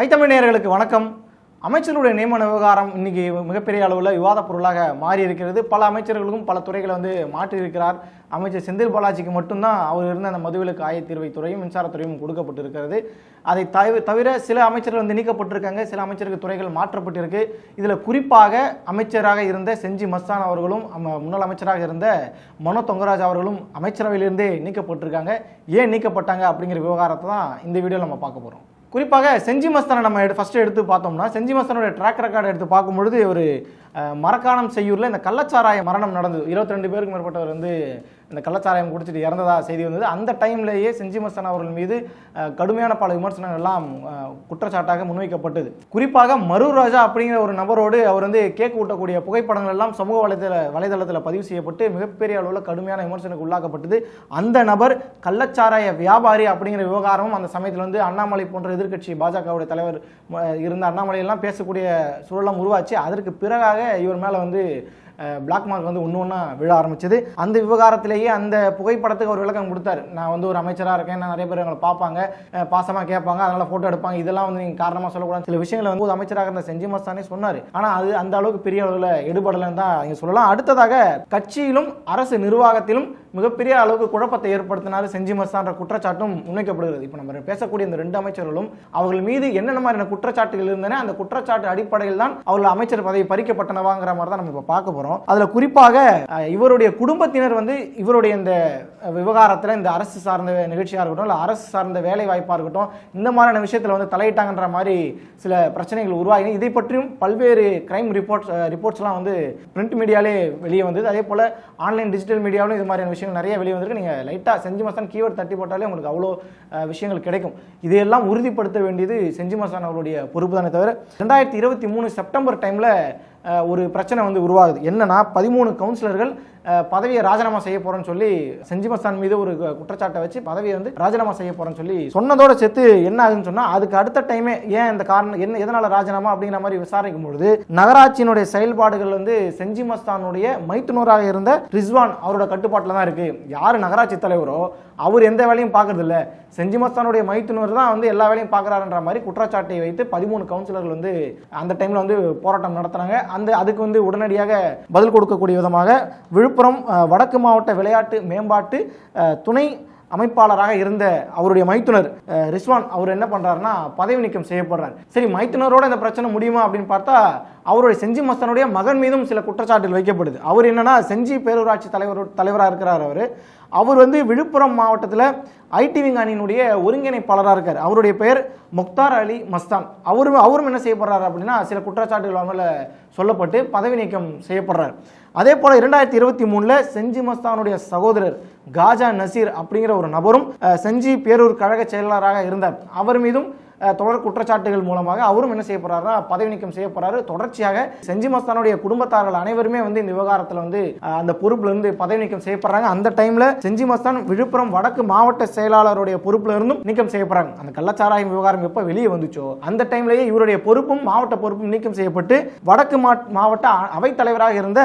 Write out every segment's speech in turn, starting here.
ஐத்தமிழ் நேயர்களுக்கு வணக்கம். அமைச்சர்களுடைய நியமன விவகாரம் இன்னைக்கு மிகப்பெரிய அளவில் விவாத பொருளாக மாறி இருக்கிறது பல அமைச்சர்களுக்கும் பல துறைகளை வந்து மாற்றியிருக்கிறார். அமைச்சர் செந்தில் பாலாஜிக்கு மட்டும்தான் அவர் இருந்த அந்த மதுவிலக்கு ஆயத்தீர்வை துறையும் மின்சாரத்துறையும் கொடுக்கப்பட்டிருக்கிறது. அதை தவிர தவிர சில அமைச்சர்கள் வந்து நீக்கப்பட்டிருக்காங்க. சில அமைச்சருக்கு துறைகள் மாற்றப்பட்டிருக்கு. இதில் குறிப்பாக அமைச்சராக இருந்த செஞ்சி மஸ்தான் அவர்களும் முன்னாள் அமைச்சராக இருந்த மனோ தொங்கராஜ் அவர்களும் அமைச்சரவையிலிருந்தே நீக்கப்பட்டிருக்காங்க. ஏன் நீக்கப்பட்டாங்க அப்படிங்கிற விவகாரத்தை தான் இந்த வீடியோவில் நம்ம பார்க்க போகிறோம் குறிப்பாக செஞ்சி மஸ்தானை நம்ம எடு ஃபஸ்ட்டு எடுத்து பார்த்தோம்னா செஞ்சி மஸ்தானோட ட்ராக் ரெக்கார்டை எடுத்து பார்க்கும்பொழுது ஒரு மரக்காணம் செய்யூரில் இந்த கள்ளச்சாராய மரணம் நடந்தது. 22 பேருக்கு மேற்பட்டவர் வந்து இந்த கள்ளச்சாராயம் குடிச்சிட்டு இறந்ததா செய்தி வந்தது. அந்த டைம்லேயே செஞ்சி மஸ்தான் அவர்கள் மீது கடுமையான பல விமர்சனங்கள் எல்லாம் குற்றச்சாட்டாக முன்வைக்கப்பட்டது. குறிப்பாக மருராஜா ராஜா அப்படிங்கிற ஒரு நபரோடு அவர் வந்து கேக் ஊட்டக்கூடிய புகைப்படங்கள் எல்லாம் சமூக வலைதள வலைதளத்தில் பதிவு செய்யப்பட்டு மிகப்பெரிய அளவில் கடுமையான விமர்சனத்துக்கு உள்ளாக்கப்பட்டது. அந்த நபர் கள்ளச்சாராய வியாபாரி அப்படிங்கிற விவகாரமும் அந்த சமயத்தில் வந்து அண்ணாமலை போன்ற எதிர்க்கட்சி பாஜகவுடைய தலைவர் இருந்த அண்ணாமலையெல்லாம் பேசக்கூடிய சூழலாம் உருவாச்சு. அதற்கு பிறகாக இவர் மேலே வந்து பிளாக் மார்க் வந்து ஒன்று ஒன்றா விழ ஆரம்பிச்சது. அந்த விவகாரத்திலேயே அந்த புகைப்படத்துக்கு ஒரு விளக்கம் கொடுத்தாரு. நான் வந்து ஒரு அமைச்சராக இருக்கேன் நான் நிறைய பேர் எங்களை பார்ப்பாங்க பாசமாக கேட்பாங்க அதனால் ஃபோட்டோ எடுப்பாங்க. இதெல்லாம் வந்து நீங்கள் காரணமாக சொல்லக்கூடாது சில விஷயங்களை வந்து அமைச்சராக இருந்த செஞ்சி மஸ்தானே சொன்னார். ஆனால் அது அந்த அளவுக்கு பெரிய அளவில் எடுபடலைன்னு தான் நீங்கள் சொல்லலாம். அடுத்ததாக கட்சியிலும் அரசு நிர்வாகத்திலும் மிகப்பெரிய அளவுக்கு குழப்பத்தை ஏற்படுத்தினாலும் செஞ்சி மஸ்தான்ற குற்றச்சாட்டும் முன்வைக்கப்படுகிறது. இப்போ நம்ம பேசக்கூடிய இந்த ரெண்டு அமைச்சர்களும் அவர்கள் மீது என்னென்ன மாதிரியான குற்றச்சாட்டுகள் இருந்தன அந்த குற்றச்சாட்டு அடிப்படையில் தான் அவர்கள் அமைச்சர் பதவி பறிக்கப்பட்டனவாங்கிற மாதிரி தான் நம்ம இப்போ பார்க்க போகிறோம் அதில் குறிப்பாக இவருடைய குடும்பத்தினர் வந்து இவருடைய இந்த விவகாரத்தில் இந்த அரசு சார்ந்த நிகழ்ச்சியாக இருக்கட்டும் இல்லை அரசு சார்ந்த வேலை வாய்ப்பாக இருக்கட்டும் இந்த மாதிரியான விஷயத்தில் வந்து தலையிட்டாங்கன்ற மாதிரி சில பிரச்சனைகள் உருவாகி இதை பற்றியும் பல்வேறு கிரைம் ரிப்போர்ட்ஸ் ரிப்போர்ட்ஸ்லாம் வந்து பிரிண்ட் மீடியாலே வெளியே வந்தது. அதே போல் ஆன்லைன் டிஜிட்டல் மீடியாவிலும் இது மாதிரியான விஷயங்கள் நிறைய வெளியே வந்திருக்கு. நீங்கள் லைட்டாக செஞ்சி மசான் கீவேர்ட் தட்டி போட்டாலே உங்களுக்கு அவ்வளோ விஷயங்கள் கிடைக்கும். இதையெல்லாம் உறுதிப்படுத்த வேண்டியது செஞ்சி மசான் அவருடைய பொறுப்பு தானே தவிர ரெண்டாயிரத்தி இருபத்தி மூணு செப்டம்பர் டைமில் ஒரு பிரச்சனை வந்து உருவாகுது. என்னன்னா பதிமூணு கவுன்சிலர்கள் பதவியை ராஜினாமா செய்ய போறேன்னு சொல்லி செஞ்சிமஸ்தான் மீது ஒரு குற்றச்சாட்டை வச்சு பதவியை வந்து ராஜினாமா செய்ய போறேன்னு சொல்லி சொன்னதோட சேர்த்து என்ன ஆகுதுன்னு சொன்னா அதுக்கு அடுத்த டைமே ஏன் இந்த காரணம் என்ன எதனால ராஜினாமா அப்படிங்கிற மாதிரி விசாரிக்கும் பொழுது நகராட்சியினுடைய செயல்பாடுகள் வந்து செஞ்சிமஸ்தானுடைய மைத்துனூராக மைத்துனராக இருந்த ரிஸ்வான் அவரோட கட்டுப்பாட்டில் தான் இருக்கு. யார் நகராட்சி தலைவரோ அவர் எந்த வேலையும் பார்க்கறது இல்ல. செஞ்சிமஸ்தானுடைய மைத்துனர் தான் வந்து எல்லா வேலையும் பார்க்கறாருன்ற மாதிரி குற்றச்சாட்டை வைத்து பதிமூணு கவுன்சிலர்கள் வந்து அந்த டைம்ல வந்து போராட்டம் நடத்துனாங்க அந்த அதுக்கு வந்து உடனடியாக பதில் கொடுக்கக்கூடிய விதமாக விழுப்புரம் வடக்கு மாவட்ட விளையாட்டு மேம்பாட்டு துணை அமைப்பாளராக இருந்த அவருடைய மைத்துனர் ரிஸ்வான் அவர் என்ன பண்றாருன்னா பதவி நீக்கம் செய்யப்படுறார். சரி மைத்துனரோட இந்த பிரச்சனை முடியுமா அப்படின்னு பார்த்தா அவருடைய செஞ்சி மஸ்தானுடைய மகன் மீதும் சில குற்றச்சாட்டுகள் வைக்கப்படுது அவர் என்னன்னா செஞ்சி பேரூராட்சி தலைவர் தலைவராக இருக்கிறார் அவர். அவர் வந்து விழுப்புரம் மாவட்டத்தில் ஐடி விங் அணியினுடைய ஒருங்கிணைப்பாளராக இருக்கார். அவருடைய பெயர் முக்தார் அலி மஸ்தான். அவரும் அவரும் என்ன செய்யப்படுறாரு அப்படின்னா சில குற்றச்சாட்டுகள் அவங்கள சொல்லப்பட்டு பதவி நீக்கம் செய்யப்படுறார். அதே போல் இரண்டாயிரத்தி இருபத்தி மூணில் செஞ்சி மஸ்தானுடைய சகோதரர் காஜா நசீர் அப்படிங்கிற ஒரு நபரும் செஞ்சி பேரூர் கழக செயலாளராக இருந்தார். அவர் மீதும் தொடர் குற்றச்சாட்டுகள் மூலமாக அவரும் என்ன செய்யப்படுறாருன்னா பதவி நீக்கம் செய்யப்படுறாரு தொடர்ச்சியாக செஞ்சி மஸ்தானுடைய குடும்பத்தார்கள் அனைவருமே வந்து இந்த விவகாரத்தில் வந்து அந்த பொறுப்புல இருந்து பதவி நீக்கம் செய்யப்படுறாங்க அந்த டைம்ல செஞ்சி மஸ்தான் விழுப்புரம் வடக்கு மாவட்ட செயலாளருடைய பொறுப்புல இருந்தும் நீக்கம் செய்யப்படுறாங்க அந்த கள்ளச்சாராயம் விவகாரம் எப்போ வெளியே வந்துச்சோ அந்த டைம்லயே இவருடைய பொறுப்பும் மாவட்ட பொறுப்பும் நீக்கம் செய்யப்பட்டு வடக்கு மா- மாவட்ட அ- அவைத்தலைவராக இருந்த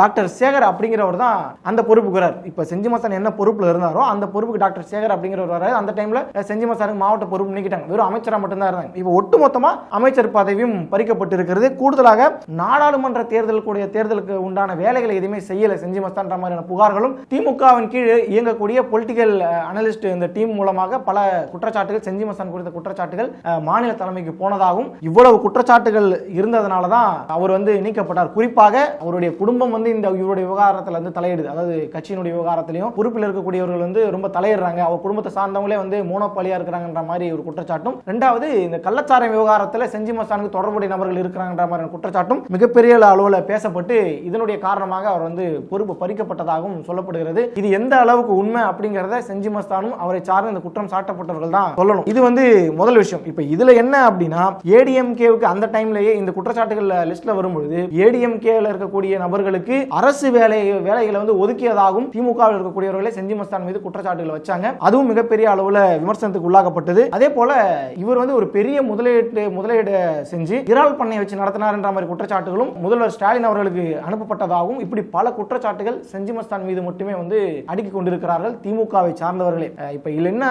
டாக்டர் சேகர் அப்படிங்கிறவர் தான் அந்த பொறுப்புக்கு வரார் செஞ்சி மசான் என்ன பொறுப்பில் இருந்தாரோ அந்த பொறுப்புக்கு டாக்டர் சேகர் அப்படிங்கிறவர் வராரு அந்த டைமில் செஞ்சி மஸ்தானுக்கு மாவட்ட பொறுப்பு நீக்கிட்டாங்க. வெறும் அமைச்சராக மட்டும்தான் இருந்தாங்க. இப்போ ஒட்டுமொத்தமா அமைச்சர் பதவியும் பறிக்கப்பட்டிருக்கிறது. கூடுதலாக நாடாளுமன்ற தேர்தல் கூடிய தேர்தலுக்கு உண்டான வேலைகளை எதுவுமே செய்யலை செஞ்சி மஸ்தான்ற மாதிரியான புகார்களும் திமுகவின் கீழ் இயங்கக்கூடிய பொலிட்டிக்கல் அனலிஸ்ட் இந்த டீம் மூலமாக பல குற்றச்சாட்டுகள் செஞ்சி மஸ்தான் குறித்த குற்றச்சாட்டுகள் மாநில தலைமைக்கு போனதாகவும் இவ்வளவு குற்றச்சாட்டுகள் இருந்ததுனால தான் அவர் வந்து நீக்கப்பட்டார். குறிப்பாக அவருடைய குடும்பம் வந்து இந்த இவருடைய விவகாரத்தில் வந்து தலையிடுது. அதாவது கட்சியினுடைய விவகாரத்திலையும் பொறுப்பில் இருக்கக்கூடியவர்கள் வந்து ரொம்ப தலையிடுறாங்க. அவர் குடும்பத்தை சார்ந்தவங்களே வந்து மோனோபாலியா இருக்கிறாங்கன்ற மாதிரி ஒரு குற்றச்சாட்டும். ரெண்டாவது இந்த கள்ளச்சாரம் விவகாரத்தில் செஞ்சி மஸ்தானுக்கு தொடர்புடைய நபர்கள் இருக்கிறாங்கன்ற மாதிரி குற்றச்சாட்டும் மிகப்பெரிய அளவில் பேசப்பட்டு இதனுடைய காரணமாக அவர் வந்து பொறுப்பு பறிக்கப்பட்டதாகவும் சொல்லப்படுகிறது. இது எந்த அளவுக்கு உண்மை அப்படிங்கிறத செஞ்சி மஸ்தானும் அவரை சார்ந்த இந்த குற்றம் சாட்டப்பட்டவர்கள் தான் சொல்லணும். இது வந்து முதல் விஷயம். இப்போ இதுல என்ன அப்படின்னா ஏடிஎம்கேவுக்கு அந்த டைம்லயே இந்த குற்றச்சாட்டுகள் லிஸ்ட்ல வரும்பொழுது ஏடிஎம்கேல இருக்கக்கூடிய நபர்களுக்கு அவர்களுக்கு அரசு வேலை வேலைகளை வந்து ஒதுக்கியதாகவும் திமுகவில் இருக்கக்கூடியவர்களே செஞ்சி மஸ்தான் மீது குற்றச்சாட்டுகள் வச்சாங்க. அதுவும் மிகப்பெரிய அளவில் விமர்சனத்துக்கு உள்ளாக்கப்பட்டது. அதே போல இவர் வந்து ஒரு பெரிய முதலீட்டு முதலீடு செஞ்சு இறால் பண்ணை வச்சு நடத்தினார் என்ற மாதிரி குற்றச்சாட்டுகளும் முதல்வர் ஸ்டாலின் அவர்களுக்கு அனுப்பப்பட்டதாகவும் இப்படி பல குற்றச்சாட்டுகள் செஞ்சி மஸ்தான் மீது மட்டுமே வந்து அடுக்கி கொண்டிருக்கிறார்கள் திமுகவை சார்ந்தவர்களே. இப்போ இப்ப இதுல என்ன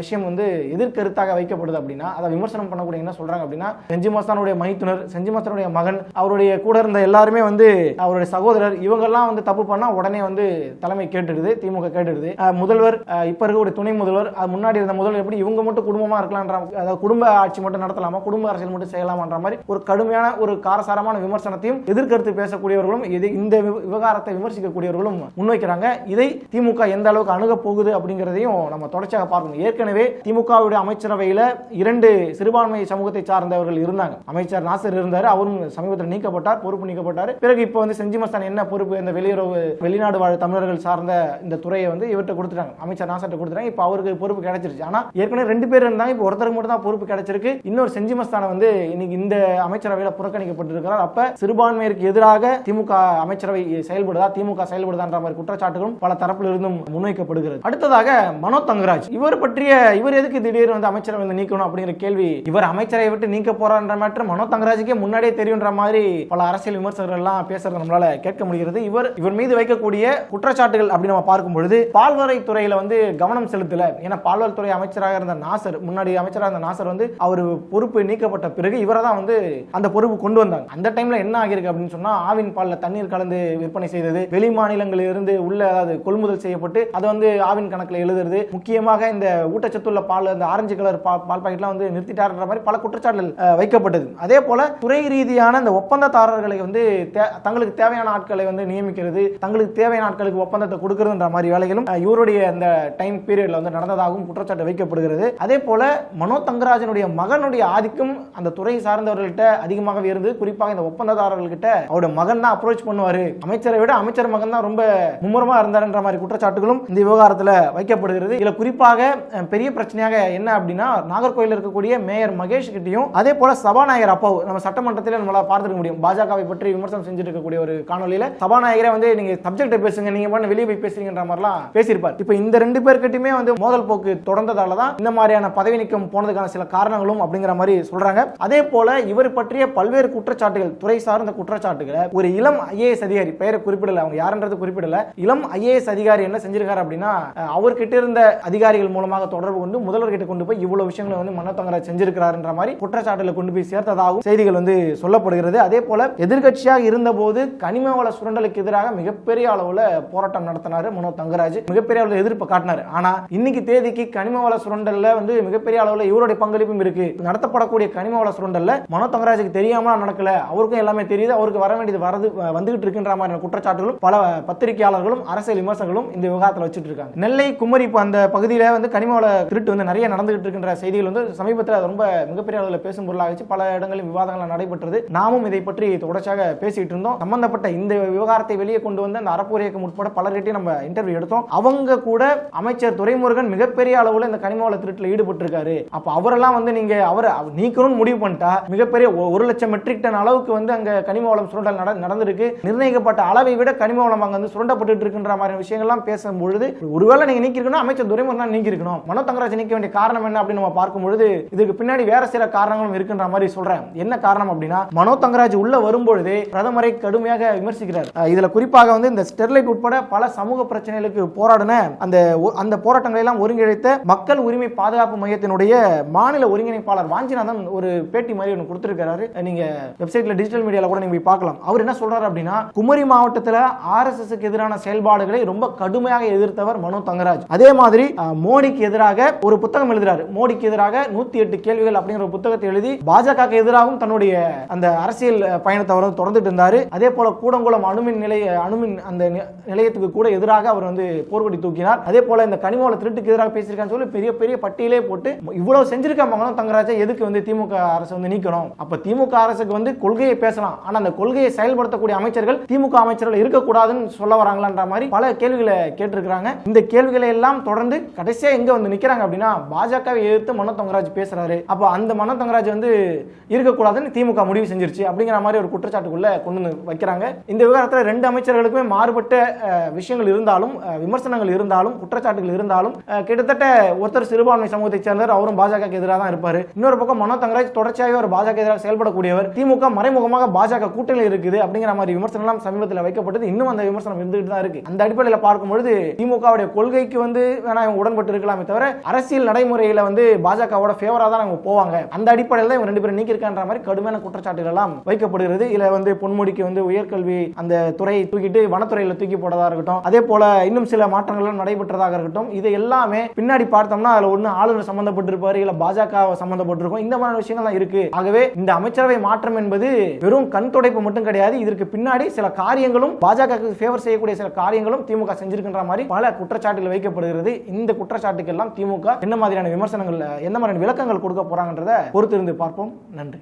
விஷயம் வந்து எதிர்கருத்தாக வைக்கப்படுது அப்படின்னா அதை விமர்சனம் பண்ணக்கூடிய என்ன சொல்றாங்க அப்படின்னா செஞ்சி மஸ்தானுடைய மைத்துனர் செஞ்சி மஸ்தானுடைய மகன் அவருடைய கூட இருந்த எல்லாருமே வந்து அவருடைய சகோதரர் இவங்கெல்லாம் வந்து தப்பு பண்ணா உடனே வந்து தலைமை கேட்டுடுது திமுக கேட்டுடுது. முதல்வர் இப்ப இருக்கக்கூடிய துணை முதல்வர் முன்னாடி இருந்த முதல்வர் எப்படி இவங்க மட்டும் குடும்பமா இருக்கலாம்ன்ற அதாவது குடும்ப ஆட்சி மட்டும் நடத்தலாமா குடும்ப அரசியல் மட்டும் செய்யலாமான்ற மாதிரி ஒரு கடுமையான ஒரு காரசாரமான விமர்சனத்தையும் எதிர்கருத்து பேசக்கூடியவர்களும் இது இந்த விவகாரத்தை விமர்சிக்கக்கூடியவர்களும் முன்வைக்கிறாங்க. இதை திமுக எந்த அளவுக்கு அணுக போகுது அப்படிங்கிறதையும் நம்ம தொடர்ச்சியாக பார்க்கணும். ஏற்கனவே திமுகவுடைய அமைச்சரவையில இரண்டு சிறுபான்மை சமூகத்தை சார்ந்தவர்கள் இருந்தாங்க. அமைச்சர் நாசர் இருந்தார் அவரும் சமீபத்தில் நீக்கப்பட்டார் பொறுப்பு நீக்கப்பட்டார். பிறகு இப்போ வந்து செஞ்சி பாகிஸ்தான் என்ன பொறுப்பு இந்த வெளியுறவு வெளிநாடு வாழ் தமிழர்கள் சார்ந்த இந்த துறையை வந்து இவர்கிட்ட கொடுத்துட்டாங்க. அமைச்சர் நாசர்கிட்ட கொடுத்துட்டாங்க. இப்போ அவருக்கு பொறுப்பு கிடைச்சிருச்சு. ஆனா ஏற்கனவே ரெண்டு பேர் இருந்தாங்க. இப்போ ஒருத்தருக்கு மட்டும் தான் பொறுப்பு கிடைச்சிருக்கு. இன்னொரு செஞ்சிமஸ்தான் வந்து இன்னைக்கு இந்த அமைச்சரவையில புறக்கணிக்கப்பட்டிருக்கிறார். அப்ப சிறுபான்மையருக்கு எதிராக திமுக அமைச்சரவை செயல்படுதா திமுக செயல்படுதான்ற மாதிரி குற்றச்சாட்டுகளும் பல தரப்பில் இருந்தும் முன்வைக்கப்படுகிறது. அடுத்ததாக மனோ தங்கராஜ். இவர் பற்றிய இவர் எதுக்கு திடீர்னு வந்து அமைச்சரவை வந்து நீக்கணும் அப்படிங்கிற கேள்வி இவர் அமைச்சரை விட்டு நீக்க போறான்ற மாற்றம் மனோ தங்கராஜுக்கே முன்னாடியே தெரியுன்ற மாதிரி பல அரசியல் விமர்சகர்கள் எல்லாம் பேசுறது நம்மளால கேட்க முடிகிறது. இவர் இவர் மீது வைக்கக்கூடிய குற்றச்சாட்டுகள் அப்படி நம்ம பார்க்கும் பொழுது பால்வரை துறையில வந்து கவனம் செலுத்தல. ஏன்னா பால்வரத்துறை அமைச்சராக இருந்த நாசர் முன்னாடி அமைச்சராக இருந்த நாசர் வந்து அவர் பொறுப்பு நீக்கப்பட்ட பிறகு இவரை தான் வந்து அந்த பொறுப்பு கொண்டு வந்தாங்க. அந்த டைம்ல என்ன ஆகியிருக்கு அப்படின்னு சொன்னா ஆவின் பால்ல தண்ணீர் கலந்து விற்பனை செய்தது வெளி மாநிலங்களில் இருந்து உள்ள அதாவது கொள்முதல் செய்யப்பட்டு அதை வந்து ஆவின் கணக்கில் எழுதுறது முக்கியமாக இந்த ஊட்டச்சத்துள்ள பால் அந்த ஆரஞ்சு கலர் பால் பால் பாக்கெட்லாம் வந்து நிறுத்திட்டாருன்ற மாதிரி பல குற்றச்சாட்டுகள் வைக்கப்பட்டது. அதே போல துறை ரீதியான இந்த ஒப்பந்ததாரர்களை வந்து தே- தங்களுக்கு தேவையான ஆட்களை வந்து நியமிக்கிறது தங்களுக்கு தேவையான ஆட்களுக்கு ஒப்பந்தத்தை கொடுக்கறதுன்ற மாதிரி வேலைகளும் இவருடைய அந்த டைம் பீரியட்ல வந்து நடந்ததாகவும் குற்றச்சாட்டு வைக்கப்படுகிறது. அதே போல மனோ தங்கராஜனுடைய மகனுடைய ஆதிக்கம் அந்த துறை சார்ந்தவர்கள்ட்ட அதிகமாகவே இருந்தது. குறிப்பாக இந்த ஒப்பந்ததாரர்கள்கிட்ட அவருடைய மகன் தான் அப்ரோச் பண்ணுவாரு. அமைச்சரை விட அமைச்சர் மகன் தான் ரொம்ப மும்முரமா இருந்தாருன்ற மாதிரி குற்றச்சாட்டுகளும் இந்த விவகாரத்துல வைக்கப்படுகிறது. இதுல குறிப்பாக பெரிய பிரச்சனையாக என்ன அப்படின்னா நாகர்கோயில் இருக்கக்கூடிய மேயர் மகேஷ் கிட்டையும் அதே போல சபாநாயகர் அப்பாவு நம்ம சட்டமன்றத்தில் நம்மளால பார்த்துக்க முடியும். பாஜகவை பற்றி விமர்சனம் செஞ்சுட்டு இருக்கக்கூடிய ஒரு காணொலியில சபாநாயகரே வந்து நீங்க சப்ஜெக்ட் பேசுங்க நீங்க பண்ண வெளியே போய் பேசுறீங்கன்ற மாதிரிலாம் பேசியிருப்பார். இப்போ இந்த ரெண்டு பேர்கிட்டயுமே வந்து மோதல் போக்கு தொடர்ந்ததால தான் இந்த மாதிரியான பதவி நீக்கம் போனதுக்கான சில காரணங்களும் அப்படிங்கிற மாதிரி சொல்றாங்க. அதே போல இவர் பற்றிய பல்வேறு குற்றச்சாட்டுகள் துறை சார்ந்த குற்றச்சாட்டுகளை ஒரு இளம் ஐஏஎஸ் அதிகாரி பெயரை குறிப்பிடல அவங்க யாருன்றது குறிப்பிடல இளம் ஐஏஎஸ் அதிகாரி என்ன செஞ்சிருக்காரு அப்படின்னா அவர்கிட்ட இருந்த அதிகாரிகள் மூலமாக தொடர்பு கொண்டு முதல்வர் கிட்ட கொண்டு போய் இவ்வளவு விஷயங்களை வந்து மனோ தங்கராஜ் செஞ்சிருக்கிறாருன்ற மாதிரி குற்றச்சாட்டுல கொண்டு போய் சேர்த்ததாகவும் செய்திகள் வந்து சொல்லப்படுகிறது. அதே போல எதிர்க்கட்சியாக இருந்தபோது கனிம வள சுரண்டலுக்கு எதிராக மிகப்பெரிய அளவுல போராட்டம் நடத்தினாரு மனோ தங்கராஜ். மிகப்பெரிய அளவுல எதிர்ப்பு காட்டினாரு. ஆனா இன்னைக்கு தேதிக்கு கனிம வள சுரண்டல்ல வந்து மிகப்பெரிய அளவுல இவருடைய பங்களிப்பும் இருக்கு. நடத்தப்படக்கூடிய கனிம வள சுரண்டல்ல மனோ தங்கராஜுக்கு தெரியாம நடக்கல. அவருக்கும் எல்லாமே தெரியுது. அவருக்கு வர வேண்டியது வரது வந்துகிட்டு இருக்குன்ற மாதிரி குற்றச்சாட்டுகளும் பல பத்திரிகையாளர்களும் அரசியல் விமர்சகர்களும் இந்த விவகாரத்தில் வச்சுட்டு இருக்காங்க நெல்லை குமரி இப்போ அந்த பகுதியில வந்து கனிம வள திருட்டு வந்து நிறைய நடந்துகிட்டு இருக்கின்ற செய்திகள் வந்து சமீபத்தில் ரொம்ப மிகப்பெரிய அளவில் பேசும் பொருளாகிச்சு பல இடங்களில் விவாதங்கள் நடைபெற்றது. நாமும் இதை பற்றி தொடர்ச்சியாக பேசிட்டு இருந்தோம். சம்பந்தப்பட்ட இந்த விவகாரத்தை வெளியே கொண்டு வந்து அந்த அறப்போர் இயக்கம் உட்பட பலர்கிட்டையும் நம்ம இன்டர்வியூ எடுத்தோம். அவங்க கூட அமைச்சர் துரைமுருகன் மிகப்பெரிய அளவுல இந்த கனிம வள திருட்டுல ஈடுபட்டிருக்காரு. அப்ப அவரெல்லாம் வந்து நீங்க அவரை நீக்கணும்னு முடிவு பண்ணிட்டா மிகப்பெரிய ஒரு லட்சம் மெட்ரிக் டன் அளவுக்கு வந்து அங்க கனிம வளம் சுரண்டல் நட- நடந்திருக்கு. நிர்ணயிக்கப்பட்ட அளவை விட கனிம வளம் அங்க வந்து சுரண்டப்பட்டு இருக்கின்ற மாதிரி விஷயங்கள்லாம் பேசும் பொழுது ஒருவேளை நீங்க நீக்கிருக்கணும் அமைச்சர் துரைமுருகன் நீக்கிருக்கணும். மனோ தங்கராஜ் நீக்க வேண்டிய காரணம் என்ன அப்படின்னு நம்ம பார்க்கும் பொழுது இதுக்கு பின்னாடி வேற சில காரணங்களும் இருக்குன்ற மாதிரி சொல்றேன். என்ன காரணம் அப்படின்னா மனோ தங்கராஜ் உள்ள வரும்பொழுதே பிரதமரை கடுமையாக விமர்சிக்கிறார். இதுல குறிப்பாக வந்து இந்த ஸ்டெர்லைட் உட்பட பல சமூக பிரச்சனைகளுக்கு போராடின அந்த அந்த போராட்டங்களை எல்லாம் ஒருங்கிணைத்த மக்கள் உரிமை பாதுகாப்பு மையத்தினுடைய மாநில ஒருங்கிணைப்பாளர் வாஞ்சிநாதன் ஒரு பேட்டி மாதிரி ஒன்று கொடுத்திருக்காரு நீங்க வெப்சைட்ல டிஜிட்டல் மீடியால கூட நீங்க போய் பார்க்கலாம். அவர் என்ன சொல்றாரு அப்படின்னா குமரி மாவட்டத்தில் ஆர்எஸ்எஸ்க்கு எதிரான செயல்பாடுகளை ரொம்ப கடுமையாக எதிர்த்தவர் மனோ தங்கராஜ். அதே மாதிரி மோடிக்கு எதிராக ஒரு புத்தகம் எழுதுறாரு. மோடிக்கு எதிராக நூத்தி எட்டு கேள்விகள் அப்படிங்கிற ஒரு புத்தகத்தை எழுதி பாஜக எதிராகவும் தன்னுடைய அந்த அரசியல் பயணத்தை அவர் தொடர்ந்துட்டு இருந்தாரு. அதே போல கூட கூடங்குளம் அணுமின் நிலைய அணுமின் அந்த நிலையத்துக்கு கூட எதிராக அவர் வந்து போர்வடி தூக்கினார். அதே போல இந்த கனிமவள திருட்டுக்கு எதிராக பேசியிருக்கான்னு சொல்லி பெரிய பெரிய பட்டியலே போட்டு இவ்வளவு செஞ்சிருக்க மகனோ தங்கராஜை எதுக்கு வந்து திமுக அரசு வந்து நீக்கணும்? அப்ப திமுக அரசுக்கு வந்து கொள்கையை பேசலாம். ஆனா அந்த கொள்கையை செயல்படுத்தக்கூடிய அமைச்சர்கள் திமுக அமைச்சர்கள் இருக்கக்கூடாதுன்னு சொல்ல வராங்களான்ற மாதிரி பல கேள்விகளை கேட்டிருக்கிறாங்க. இந்த கேள்விகளை எல்லாம் தொடர்ந்து கடைசியா எங்க வந்து நிக்கிறாங்க அப்படின்னா பாஜகவை எதிர்த்து மனோ தங்கராஜ் பேசுறாரு. அப்போ அந்த மனோ தங்கராஜ் வந்து இருக்கக்கூடாதுன்னு திமுக முடிவு செஞ்சிருச்சு அப்படிங்கிற மாதிரி ஒரு குற்றச்சாட்டுக்குள்ள கொண்டு வந்து வைக்கிறாங்க. இந்த விவகாரத்தில் ரெண்டு அமைச்சர்களுக்குமே மாறுபட்ட விஷயங்கள் இருந்தாலும் விமர்சனங்கள் இருந்தாலும் குற்றச்சாட்டுகள் இருந்தாலும் கிட்டத்தட்ட ஒருத்தர் சிறுபான்மை சமூகத்தை சேர்ந்தவர் அவரும் பாஜக எதிராக தான் இருப்பார். இன்னொரு பக்கம் மனோ தங்கராஜ் தொடர்ச்சியாக ஒரு பாஜக எதிராக செயல்படக்கூடியவர். திமுக மறைமுகமாக பாஜக கூட்டணியில் இருக்குது அப்படிங்கிற மாதிரி விமர்சனம்லாம் சமீபத்தில் வைக்கப்பட்டது. இன்னும் அந்த விமர்சனம் இருந்துகிட்டு தான் இருக்கு. அந்த அடிப்படையில் பார்க்கும்பொழுது திமுகவுடைய கொள்கைக்கு வந்து வேணா இவங்க உடன்பட்டு இருக்கலாமே தவிர அரசியல் நடைமுறையில வந்து பாஜகவோட ஃபேவரா தான் அவங்க போவாங்க. அந்த அடிப்படையில் தான் இவங்க ரெண்டு பேரும் நீக்கியிருக்கான்ற மாதிரி கடுமையான குற்றச்சாட்டுகள் எல்லாம் வைக்கப்படுகிறது. இல்லை வந்து பொன்முடிக்கு வந்து உயர்கல்வி அந்த துறையை தூக்கிட்டு வனத்துறையில தூக்கி போட்டதா இருக்கட்டும். அதே போல இன்னும் சில மாற்றங்கள்லாம் நடைபெற்றதாக இருக்கட்டும். இது எல்லாமே பின்னாடி பார்த்தோம்னா அதுல ஒண்ணு ஆளுநர் சம்பந்தப்பட்டிருப்பாரு இல்ல பாஜக சம்பந்தப்பட்டிருக்கும். இந்த மாதிரி விஷயங்கள்லாம் இருக்கு. ஆகவே இந்த அமைச்சரவை மாற்றம் என்பது வெறும் கண் துடைப்பு மட்டும் கிடையாது. இதற்கு பின்னாடி சில காரியங்களும் பாஜக ஃபேவர் செய்யக்கூடிய சில காரியங்களும் திமுக செஞ்சிருக்கின்ற மாதிரி பல குற்றச்சாட்டுகள் வைக்கப்படுகிறது. இந்த குற்றச்சாட்டுக்கெல்லாம் திமுக என்ன மாதிரியான விமர்சனங்கள் எந்த மாதிரியான விளக்கங்கள் கொடுக்க போறாங்கன்றத பொறுத்திருந்து பார்ப்போம். நன்றி.